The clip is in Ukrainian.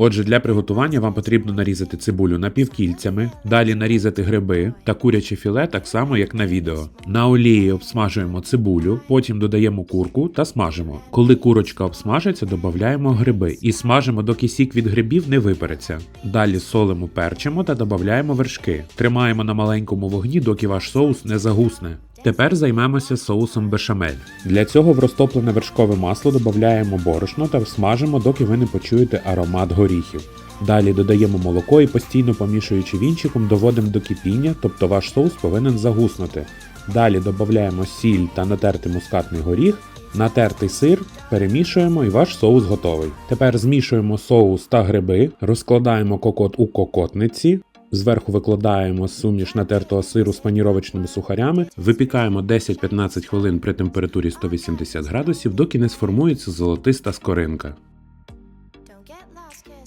Отже, для приготування вам потрібно нарізати цибулю напівкільцями, далі нарізати гриби та куряче філе так само, як на відео. На олії обсмажуємо цибулю, потім додаємо курку та смажимо. Коли курочка обсмажиться, додаємо гриби і смажимо, доки сік від грибів не випереться. Далі солимо, перчимо та додаємо вершки. Тримаємо на маленькому вогні, доки ваш соус не загусне. Тепер займемося соусом бешамель. Для цього в розтоплене вершкове масло додаємо борошно та смажимо, доки ви не почуєте аромат горіхів. Далі додаємо молоко і постійно помішуючи вінчиком, доводимо до кипіння, тобто ваш соус повинен загуснути. Далі додаємо сіль та натертий мускатний горіх, натертий сир, перемішуємо і ваш соус готовий. Тепер змішуємо соус та гриби, розкладаємо кокот у кокотниці. Зверху викладаємо суміш натертого сиру з паніровочними сухарями, випікаємо 10-15 хвилин при температурі 180 градусів, доки не сформується золотиста скоринка.